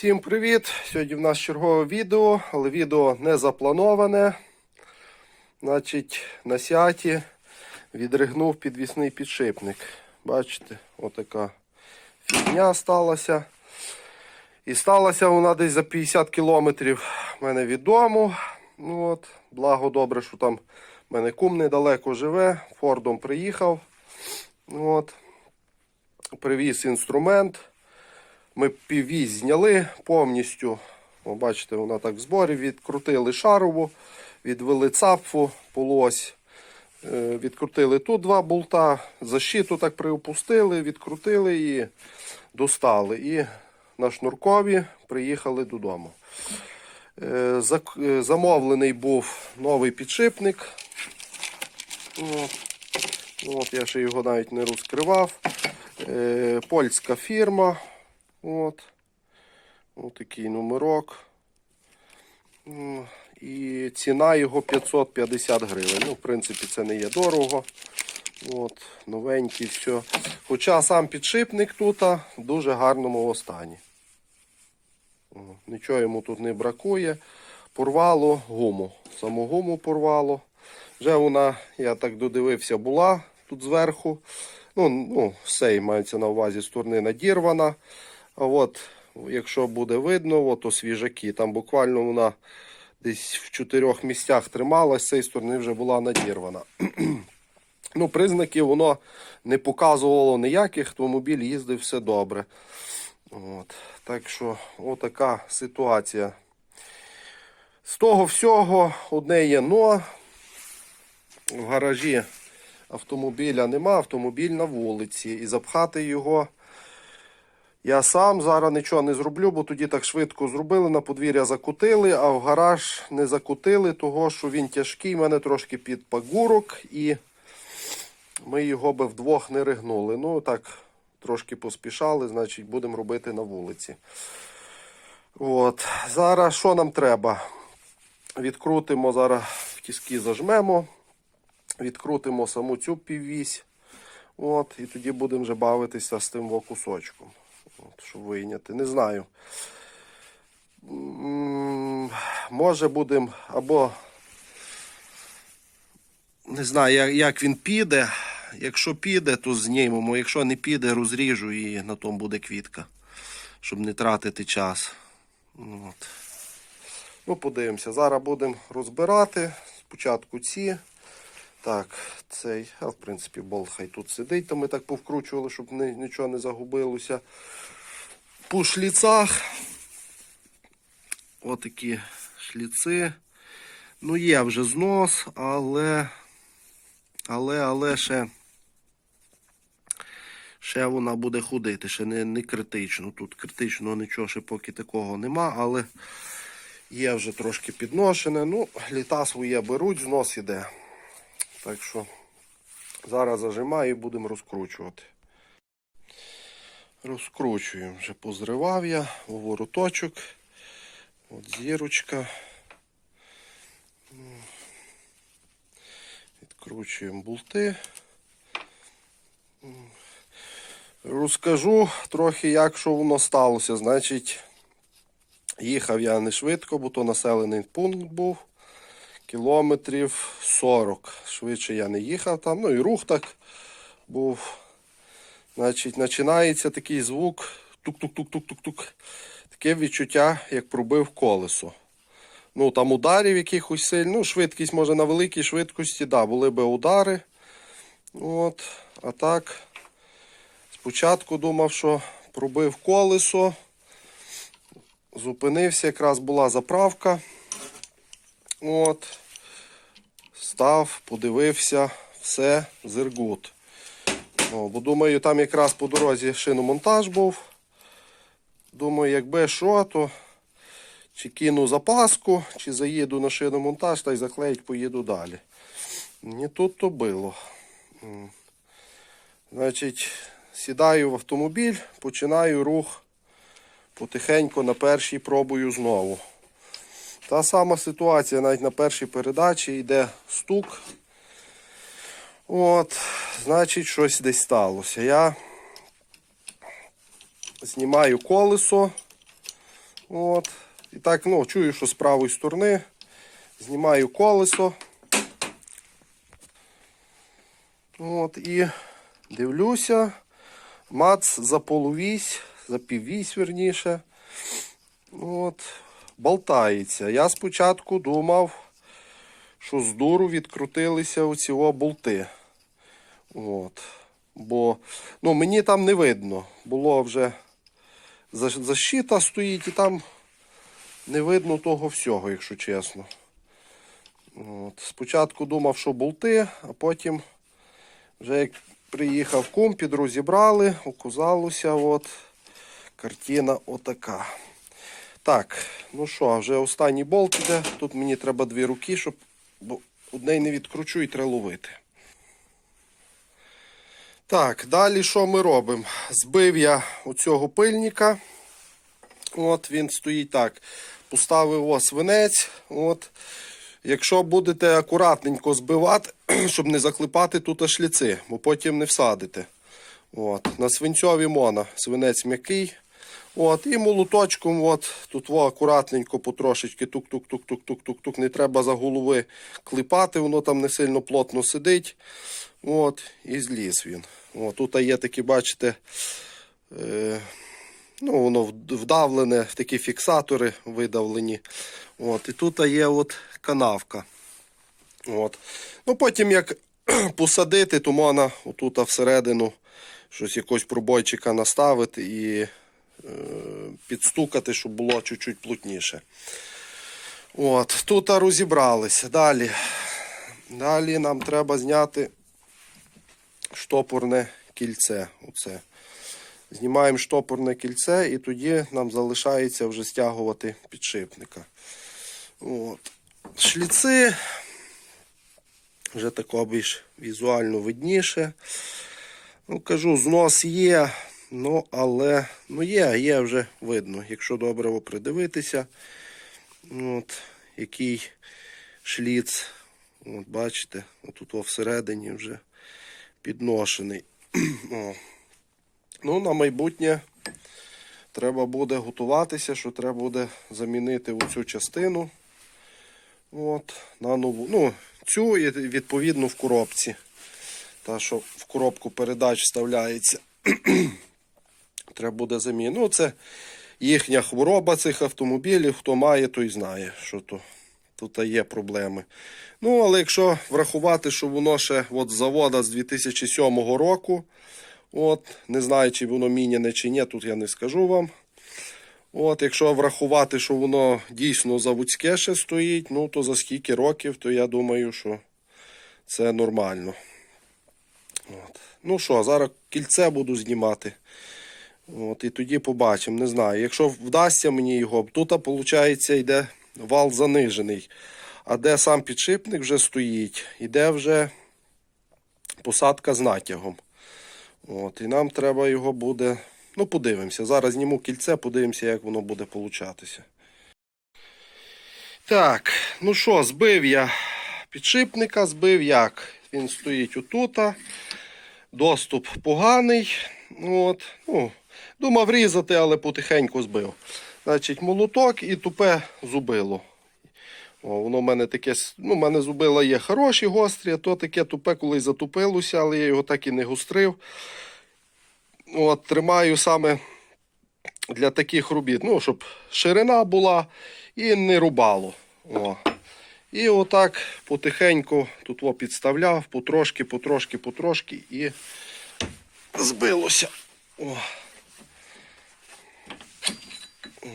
Всім привіт! Сьогодні в нас чергове відео, але відео не заплановане. Значить, на сяті відригнув підвісний підшипник. Бачите, отака фігня сталася. І сталася вона десь за 50 кілометрів в мене від дому. Ну, от, благо добре, що там в мене кум недалеко живе. Фордом приїхав. Ну, От, привіз інструмент. Ми піввіз зняли повністю. О, бачите, вона так в зборі. Відкрутили шарову, відвели цапфу, полось. Е, Відкрутили тут два болта, защиту так приопустили, відкрутили і достали. І на шнуркові приїхали додому. Е, е, Замовлений був новий підшипник. От. От, я ще його навіть не розкривав. Польська фірма. От. Ось такий номерок. І ціна його 550 гривень. Ну, в принципі, це не є дорого. От, новенький, все. Хоча сам підшипник тут в дуже гарному стані. Нічого йому тут не бракує. Порвало гуму. Саму гуму порвало. Вже вона, я так додивився, була тут зверху. Ну, ну, все мається на увазі сторони надірвана. А от, якщо буде видно, от у свіжаки, там буквально вона десь в чотирьох місцях трималась, з цієї сторони вже була надірвана. ну, признаків воно не показувало ніяких, автомобіль їздив все добре. От. Так що, отака ситуація. З того всього одне є но. В гаражі автомобіля нема, автомобіль на вулиці. І запхати його я сам зараз нічого не зроблю, бо тоді так швидко зробили, на подвір'я закутили, а в гараж не закутили, того що він тяжкий, в мене трошки під пагурок, і ми його би вдвох не ригнули. Ну так, трошки поспішали, значить будемо робити на вулиці. От. Зараз що нам треба? Відкрутимо зараз в тіски зажмемо, відкрутимо саму цю піввісь. От, і тоді будемо вже бавитися з тим кусочком. От, щоб вийняти. Не знаю. Може будемо або не знаю, як, він піде. Якщо піде, то знімемо. Якщо не піде, розріжу і на тому буде квітка. Щоб не тратити час. От. Ну, подивимося. Зараз будемо розбирати. Спочатку ці. Так, цей, а в принципі, болт хай тут сидить, то ми так повкручували, щоб ни- нічого не загубилося. По шліцах. Отакі шліци. Ну, є вже знос, але. Але, але ще. Ще вона буде ходити, ще не, не критично. Тут критичного нічого ще поки такого нема, але є вже трошки підношене. Ну, літа своє беруть, знос іде. Так що зараз зажимаю і будемо розкручувати. Розкручуємо. Вже позривав я вороточок. От зірочка. Відкручуємо болти. Розкажу трохи, як що воно сталося. Значить, їхав я не швидко, бо то населений пункт був кілометрів 40. Швидше я не їхав там. Ну і рух так був. Значить, починається такий звук. Тук-тук-тук-тук-тук-тук. Таке відчуття, як пробив колесо. Ну, там ударів якихось сильно. Ну, швидкість може на великій швидкості, да, були би удари. От, а так, спочатку думав, що пробив колесо. Зупинився, якраз була заправка. От. Став, подивився, все, зергут. О, бо думаю, там якраз по дорозі шиномонтаж був. Думаю, якби що, то чи кину запаску, чи заїду на шиномонтаж та й заклеїть, поїду далі. Не тут то було. Значить, сідаю в автомобіль, починаю рух потихеньку на першій пробую знову. Та сама ситуація навіть на першій передачі йде стук. От, значить, щось десь сталося. Я знімаю колесо, От. І так, ну, чую, що з правої сторони. Знімаю колесо. От, і дивлюся. Мац за полувісь, за піввісь, верніше. От, болтається. Я спочатку думав, що з дуру відкрутилися оці болти. От. Бо ну, мені там не видно. Було вже защита стоїть і там не видно того всього, якщо чесно. От. Спочатку думав, що болти, а потім, вже як приїхав кум, підрозібрали, оказалося, от, картина отака. Так, ну що, вже останній болт іде. Тут мені треба дві руки, щоб бо одне не відкручу і треба ловити. Так, далі що ми робимо? Збив я оцього пильника. От він стоїть так. Поставив ось свинець. От. Якщо будете акуратненько збивати, щоб не заклепати тут шліци, бо потім не всадите. От. На свинцьові мона. Свинець м'який. От. І молоточком, от, тут во, акуратненько потрошечки тук-тук-тук-тук-тук-тук-тук. Не треба за голови клепати, воно там не сильно плотно сидить. От, і зліз він. От, тут є такі, бачите, е, ну, воно вд- вдавлене, такі фіксатори видавлені. От, і тут є от канавка. От. Ну, потім як посадити, то можна отут всередину щось якось пробойчика наставити і підстукати, щоб було чуть-чуть плотніше. От, тут розібралися. Далі. Далі нам треба зняти штопорне кільце. Оце. Знімаємо штопорне кільце і тоді нам залишається вже стягувати підшипника. От. Шліци вже тако більш візуально видніше. Ну, кажу, знос є, ну, але ну, є, є вже видно. Якщо добре придивитися, от, який шліц, от, бачите, отут всередині вже підношений. О. Ну, на майбутнє треба буде готуватися, що треба буде замінити оцю частину. От, на нову. Ну, цю і відповідно в коробці. Та, що в коробку передач вставляється. треба буде замінити. Ну, це їхня хвороба цих автомобілів. Хто має, той знає, що то. Тут є проблеми. Ну, але якщо врахувати, що воно ще от з завода з 2007 року, от, не знаю, чи воно міняне чи ні, тут я не скажу вам. От, якщо врахувати, що воно дійсно заводське ще стоїть, ну то за скільки років, то я думаю, що це нормально. От. Ну що, зараз кільце буду знімати. От, і тоді побачимо. Не знаю. Якщо вдасться мені його, тут, виходить, йде вал занижений. А де сам підшипник вже стоїть, іде вже посадка з натягом. От, і нам треба його буде. Ну, подивимося. Зараз зніму кільце, подивимося, як воно буде получатися. Так, ну що, збив я підшипника, збив як. Він стоїть отута. Доступ поганий. От, ну, думав різати, але потихеньку збив. Значить, молоток і тупе зубило. О, воно в мене таке, ну, в мене зубила є хороші, гострі, а то таке тупе колись затупилося, але я його так і не гострив. От, тримаю саме для таких робіт, ну, щоб ширина була і не рубало. О. І отак потихеньку тут о, підставляв, потрошки, потрошки, потрошки і збилося. О. О.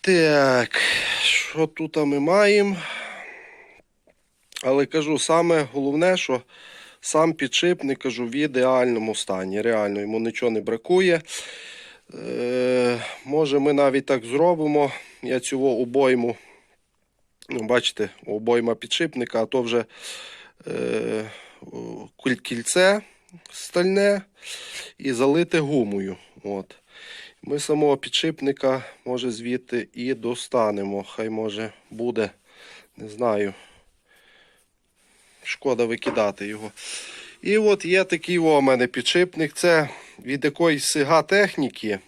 Так, що тут ми маємо? Але кажу, саме головне, що сам підшипник кажу, в ідеальному стані. Реально, йому нічого не бракує. Е, може, ми навіть так зробимо. Я цю обойму, ну, бачите, обойма підшипника, а то вже е, кільце стальне і залите гумою. От. Ми самого підшипника, може, звідти і достанемо. Хай може буде, не знаю. Шкода викидати його. І от є такий у мене підшипник. Це від якоїсь сига техніки.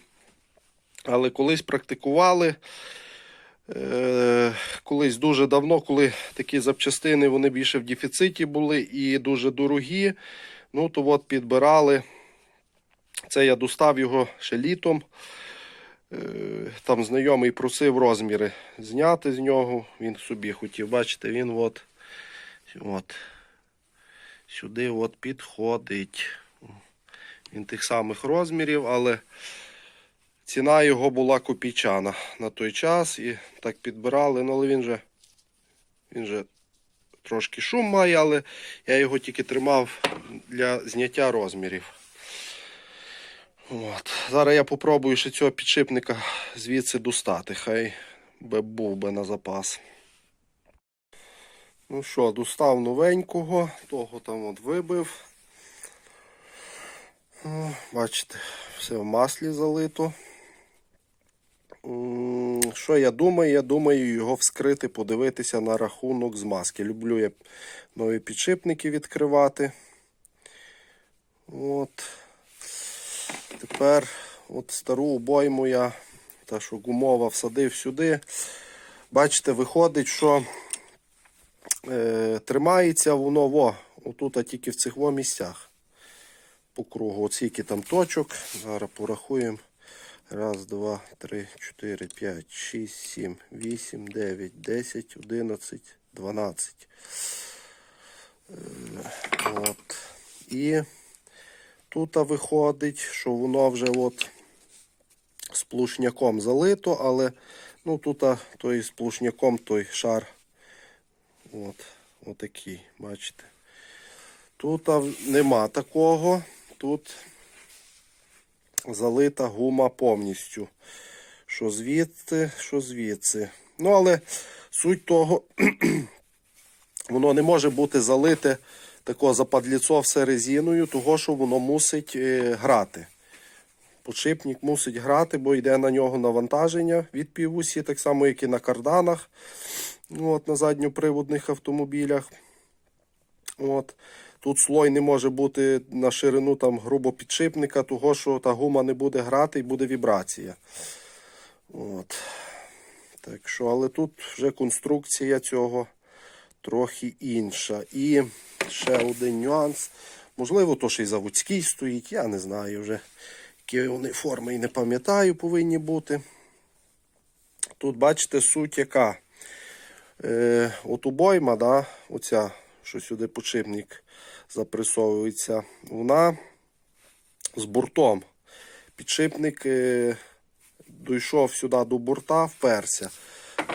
Але колись практикували. Е, колись дуже давно, коли такі запчастини вони більше в дефіциті були і дуже дорогі. Ну, то от підбирали. Це я достав його ще літом. Е, Там знайомий просив розміри зняти з нього. Він собі хотів. Бачите, він от, от сюди от підходить. Він тих самих розмірів, але ціна його була копійчана на той час. І так підбирали. Ну, але він же, він же трошки шум має, але я його тільки тримав для зняття розмірів. От. Зараз я попробую ще цього підшипника звідси достати. Хай би був би на запас. Ну що, достав новенького, того там от вибив. О, Бачите, все в маслі залито. Що я думаю? Я думаю його вскрити, подивитися на рахунок змазки. Люблю я нові підшипники відкривати. От. Тепер от стару обойму я, та що гумова всадив сюди. Бачите, виходить, що е, тримається воно во, отут тільки в цих во місцях. По кругу. От скільки там точок. Зараз порахуємо. Раз, два, три, чотири, п'ять, шість, сім, вісім, дев'ять, десять, одинадцять, дванадцять. Е, От. І тут виходить, що воно вже от сплушняком залито, але ну, тут той сплушняком той шар. От, отакий, бачите. Тут нема такого. Тут залита гума повністю. Що звідти, що звідси. Ну, але суть того, воно не може бути залите тако западліцо все резиною, того що воно мусить е, грати. Подшипник мусить грати, бо йде на нього навантаження від півусі, так само, як і на карданах. Ну, От, на задньоприводних автомобілях. От. Тут слой не може бути на ширину там, грубо підшипника, того що та гума не буде грати і буде вібрація. От. Так що, але тут вже конструкція цього трохи інша. І ще один нюанс. Можливо, то ще й заводський стоїть, я не знаю вже, які вони форми і не пам'ятаю, повинні бути. Тут, бачите, суть яка. Е, от обойма, да, оця, що сюди подшипник запресовується, вона з буртом. Підшипник е, дійшов сюди до бурта, вперся.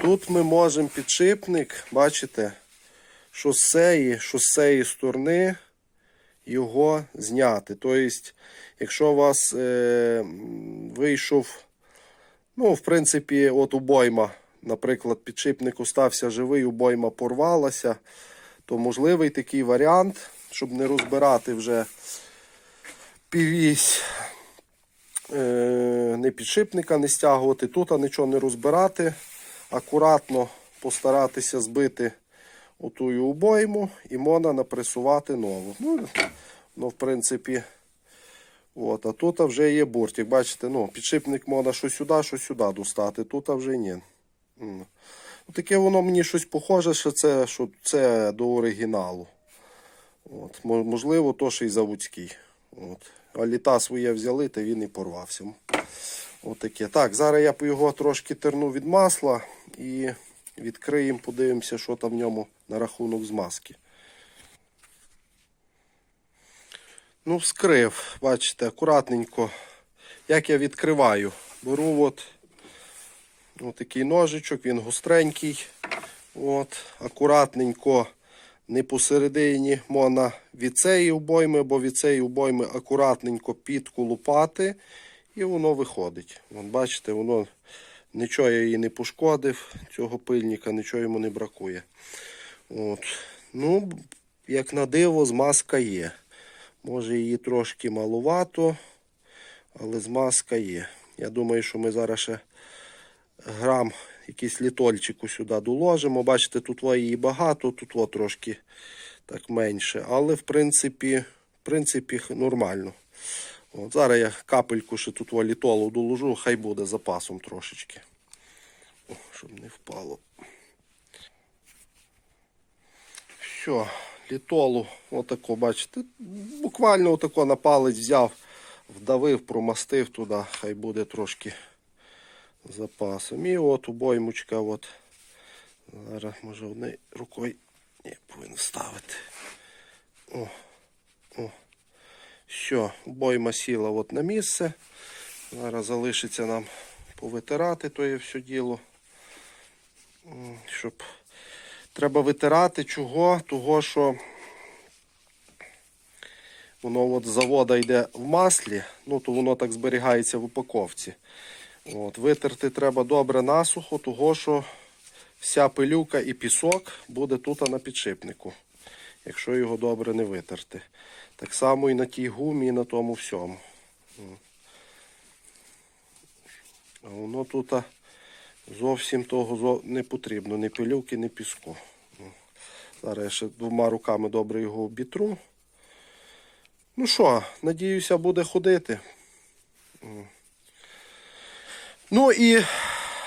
Тут ми можемо підшипник, бачите, що з цієї, що з цієї сторони його зняти. Тобто, якщо у вас е, вийшов, ну, в принципі, от обойма, наприклад, підшипник остався живий, обойма порвалася, то можливий такий варіант, щоб не розбирати вже півісь не підшипника, не стягувати тут, а нічого не розбирати. Акуратно постаратися збити отую обойму і можна напресувати нову. Ну, ну в принципі, от, а тут вже є буртик. Бачите, ну, підшипник можна що сюди, що сюди достати. Тут вже ні. Таке воно мені щось похоже, що це, що це до оригіналу. От, можливо, то ще й заводський. От. А літа своє взяли, та він і порвався. Отаке. Так, зараз я його трошки терну від масла і відкриємо, подивимося, що там в ньому на рахунок змазки. Ну, вскрив, бачите, акуратненько. Як я відкриваю, беру от, от такий ножичок, він гостренький. От, акуратненько, не посередині можна від цієї обойми, бо від цієї обойми акуратненько підколупати, і воно виходить. От бачите, воно нічого я її не пошкодив, цього пильника, нічого йому не бракує. От. Ну, як на диво, змазка є. Може її трошки малувато, але змазка є. Я думаю, що ми зараз ще грам якийсь літольчику сюди доложимо. Бачите, тут її багато, тут во трошки так менше. Але в принципі, принципі, нормально. От, зараз я капельку ще тут валітолу доложу, хай буде запасом трошечки. О, щоб не впало. Все, літолу, отако, бачите, буквально отако на палець взяв, вдавив, промастив туди, хай буде трошки запасом. І от обоймучка, от. Зараз може однією рукою ні, повинен ставити. О, о. Все, обойма сіла от на місце. Зараз залишиться нам повитирати то є все діло. Щоб треба витирати чого? Того, що воно от з завода йде в маслі, ну то воно так зберігається в упаковці. От, витерти треба добре насухо, того що вся пилюка і пісок буде тут на підшипнику, якщо його добре не витерти. Так само і на тій гумі, і на тому всьому. А воно тут зовсім того не потрібно, ні пилюки, ні піску. Зараз я ще двома руками добре його обітру. Ну що, надіюся, буде ходити. Ну і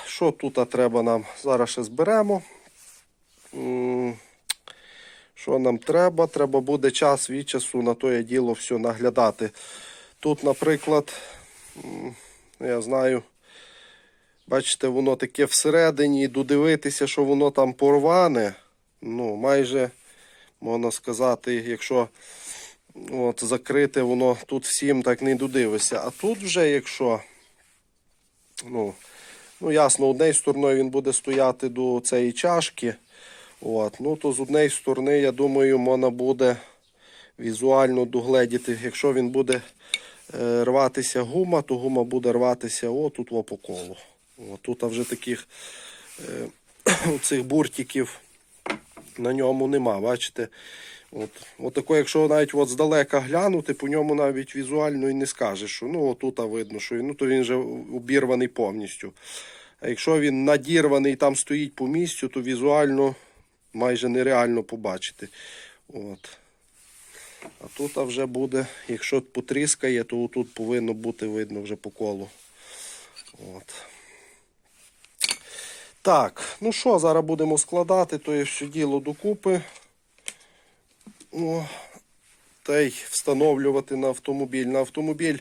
що тут треба нам? Зараз ще зберемо. Що нам треба? Треба буде час від часу на тоє діло все наглядати. Тут, наприклад, я знаю, бачите, воно таке всередині, додивитися, що воно там порване. Ну, майже, можна сказати, якщо от, закрите, воно тут всім так не додивишся. А тут вже, якщо, ну, ну ясно, однією стороною він буде стояти до цієї чашки. От, ну то з однієї сторони, я думаю, можна буде візуально догледіти. Якщо він буде е, рватися гума, то гума буде рватися отут по колу. От, тут вже таких е, цих буртиків на ньому нема, бачите? От, от тако, якщо навіть от здалека глянути, по ньому навіть візуально і не скажеш, що ну отут видно, що ну, то він вже обірваний повністю. А якщо він надірваний і там стоїть по місцю, то візуально майже нереально побачити. От. А тут вже буде, якщо потріскає, то тут повинно бути видно вже по колу. От. Так, ну що, зараз будемо складати, то є все діло докупи. О, та й встановлювати на автомобіль. На автомобіль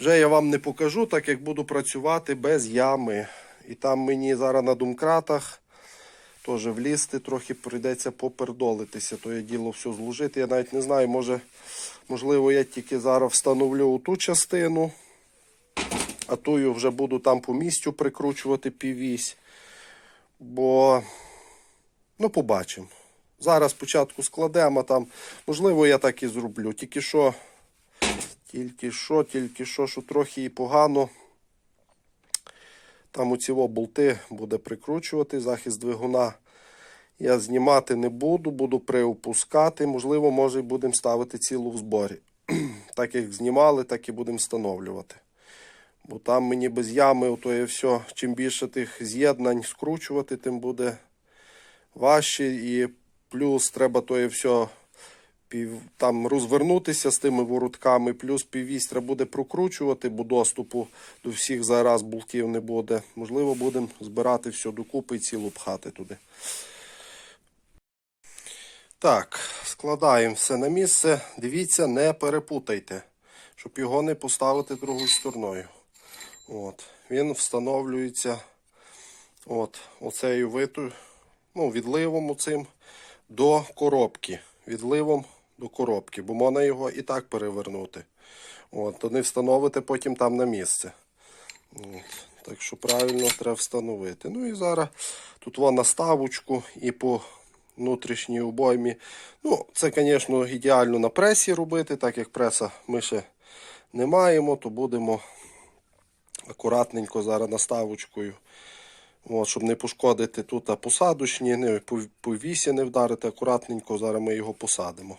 вже я вам не покажу, так як буду працювати без ями. І там мені зараз на думкратах теж влізти, трохи прийдеться попердолитися, то є діло все зложити. Я навіть не знаю, може, можливо, я тільки зараз встановлю ту частину, а тую вже буду там по місцю прикручувати піввісь. Бо, ну, побачимо. Зараз спочатку складемо, там, можливо, я так і зроблю. Тільки що, тільки що, тільки що, що трохи і погано. Там у ці болти буде прикручувати захист двигуна. Я знімати не буду, буду приопускати. Можливо, може, будемо ставити цілу в зборі. так як знімали, так і будемо встановлювати. Бо там мені без ями, ото є все. Чим більше тих з'єднань скручувати, тим буде важче. І плюс треба то все там розвернутися з тими воротками, плюс піввісь треба буде прокручувати, бо доступу до всіх зараз болтів не буде. Можливо, будемо збирати все докупи і цілу пхати туди. Так, складаємо все на місце. Дивіться, не перепутайте, щоб його не поставити другою стороною. От. Він встановлюється от, оцею витою, ну, відливом оцим до коробки. Відливом до коробки, бо можна його і так перевернути. От, то не встановите потім там на місце. От, так що правильно треба встановити. Ну і зараз тут вон наставочку і по внутрішній обоймі. Ну, це, звісно, ідеально на пресі робити, так як преса ми ще не маємо, то будемо акуратненько зараз наставочкою. От, щоб не пошкодити тут посадочні, не, по, вісі не вдарити, акуратненько зараз ми його посадимо.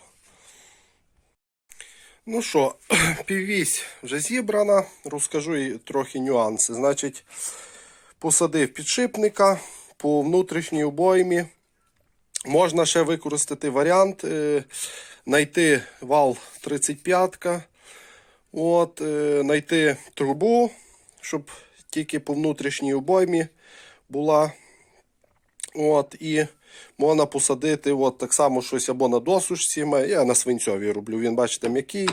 Ну що, піввісь вже зібрана, розкажу і трохи нюанси. Значить, посадив підшипника по внутрішній обоймі. Можна ще використати варіант, е, знайти вал 35, от, е, знайти трубу, щоб тільки по внутрішній обоймі була. От, і можна посадити от, так само щось або на досушці. Я на свинцьовій роблю. Він, бачите, м'який,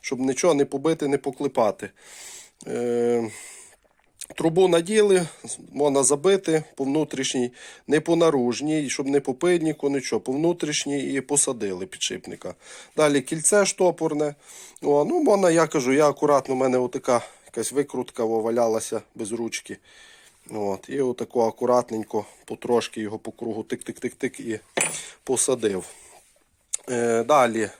щоб нічого не побити, не поклепати. Е, Трубу наділи, можна забити по внутрішній, не по наружній, щоб не по пильнику, нічого, по внутрішній і посадили підшипника. Далі кільце штопорне. О, ну, можна, я кажу, я акуратно, у мене отака якась викрутка валялася без ручки. От, і отако акуратненько, потрошки його по кругу тик-тик-тик-тик і посадив. Е, далі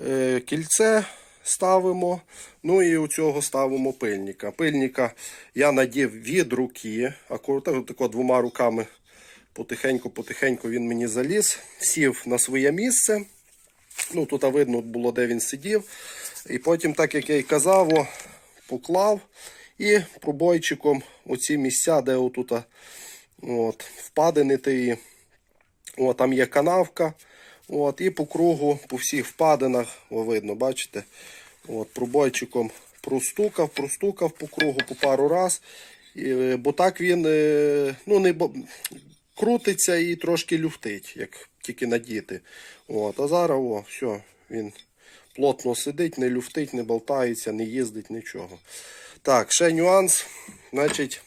е, кільце ставимо. Ну і у цього ставимо пильника. Пильника я надів від руки, акуратно тако двома руками потихеньку-потихеньку він мені заліз, сів на своє місце. Ну, тут видно було, де він сидів. І потім, так як я й казав, поклав і пробойчиком оці місця, де отут от, впадини тії. О, там є канавка. От, і по кругу, по всіх впадинах, о, видно, бачите? От, пробойчиком простукав, простукав по кругу по пару раз. І, бо так він е, ну, не, крутиться і трошки люфтить, як тільки надіти. От, а зараз о, все, він плотно сидить, не люфтить, не болтається, не їздить, нічого. Так, ще нюанс. Значить,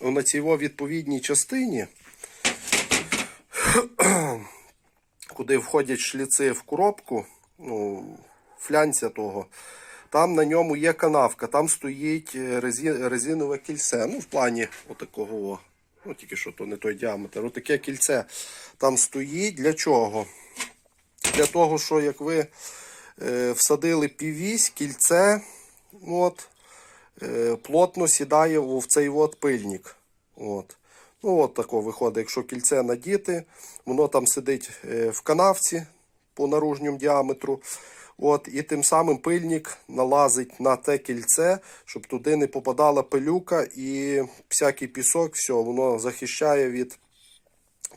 на цій відповідній частині куди входять шліци в коробку, ну, флянця того, там на ньому є канавка, там стоїть е, резинове кільце. Ну, в плані отакого. Ну, тільки що то не той діаметр. Отаке кільце там стоїть. Для чого? Для того, що як ви е, всадили півісь, кільце, от, е, плотно сідає в в цей от пильник. От. Ну, от тако виходить, якщо кільце надіти, воно там сидить е, в канавці по наружньому діаметру. От, і тим самим пильник налазить на те кільце, щоб туди не попадала пилюка і всякий пісок, все, воно захищає від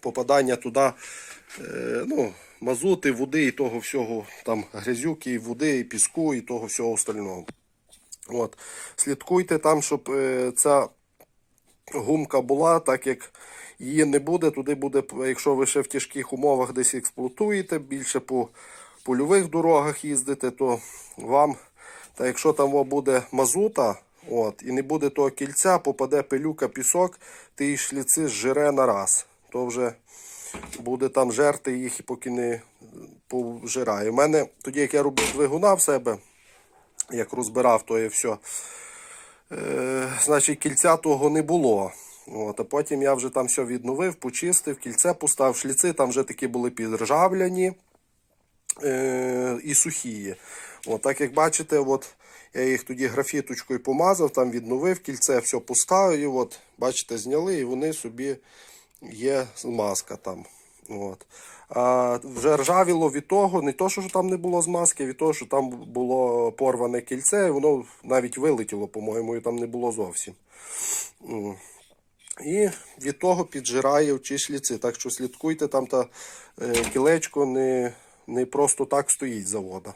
попадання туди е, ну, мазути, води і того всього, там грязюки, і води, і піску, і того всього остального. От. Слідкуйте там, щоб е, ця гумка була, так як її не буде, туди буде, якщо ви ще в тяжких умовах десь експлуатуєте, більше по польових дорогах їздите, то вам, та якщо там буде мазута, от, і не буде того кільця, попаде пилюка, пісок, ти і шліци зжире на раз. То вже буде там жерти їх, і поки не пожирає. У мене тоді, як я робив двигуна в себе, як розбирав, то є все. Е, значить, кільця того не було. От, а потім я вже там все відновив, почистив, кільце поставив, шліци там вже такі були підржавляні е, і сухі. От, так як бачите, от, я їх тоді графіточкою помазав, там відновив кільце, все поставив, і от, бачите, зняли, і вони собі є змазка там. От. А вже ржавіло від того, не то, що там не було змазки, від того, що там було порване кільце, і воно навіть вилетіло, по-моєму, і там не було зовсім. І від того піджирає в шліци. Так що слідкуйте, там та е, кілечко не, не просто так стоїть завода.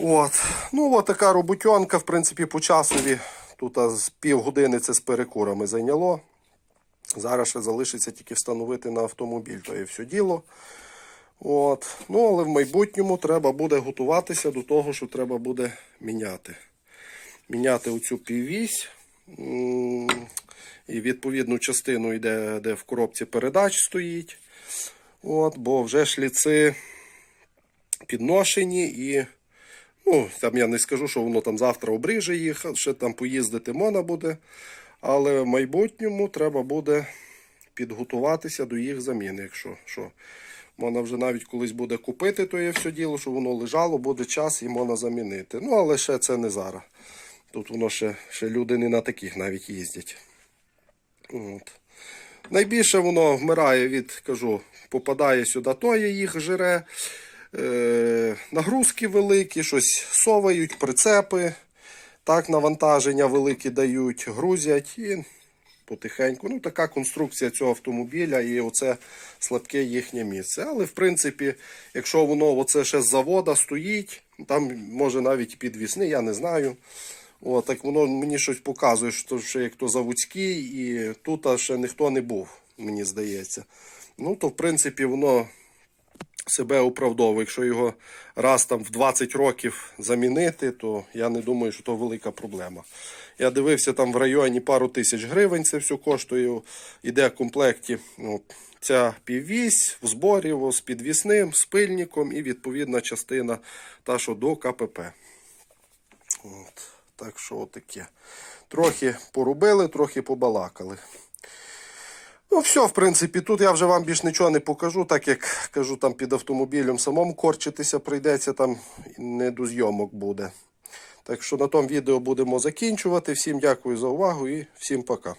От. Ну, от така роботьонка, в принципі, по часові. Тут з півгодини це з перекурами зайняло. Зараз ще залишиться тільки встановити на автомобіль, то є все діло. От. Ну, але в майбутньому треба буде готуватися до того, що треба буде міняти. Міняти оцю піввісь. І відповідну частину йде, де в коробці передач стоїть. От, бо вже шліци підношені і. Ну, там я не скажу, що воно там завтра обриже їх, ще там поїздити можна буде. Але в майбутньому треба буде підготуватися до їх заміни, якщо що. Можна вже навіть колись буде купити, то є все діло, що воно лежало, буде час і можна замінити. Ну, але ще це не зараз. Тут воно ще, ще люди не на таких навіть їздять. От. Найбільше воно вмирає від, кажу, попадає сюди, то є їх жире. Е, нагрузки великі, щось совають, прицепи. Так, навантаження великі дають, грузять і потихеньку. Ну, така конструкція цього автомобіля і оце слабке їхнє місце. Але в принципі, якщо воно оце ще з завода стоїть, там може навіть підвісний, я не знаю. О, так воно мені щось показує, що ще як то заводський, і тут ще ніхто не був, мені здається. Ну, то в принципі воно себе оправдовує. Якщо його раз там в 20 років замінити, то я не думаю, що то велика проблема. Я дивився там в районі пару тисяч гривень, це все коштує. Іде в комплекті ну, ця піввісь в зборі з підвісним, з пильником і відповідна частина та, що до КПП. От, так що отаке. Трохи порубили, трохи побалакали. Ну, все, в принципі, тут я вже вам більш нічого не покажу, так як кажу, там під автомобілем самому корчитися прийдеться, там не до зйомок буде. Так що на тому відео будемо закінчувати. Всім дякую за увагу і всім пока.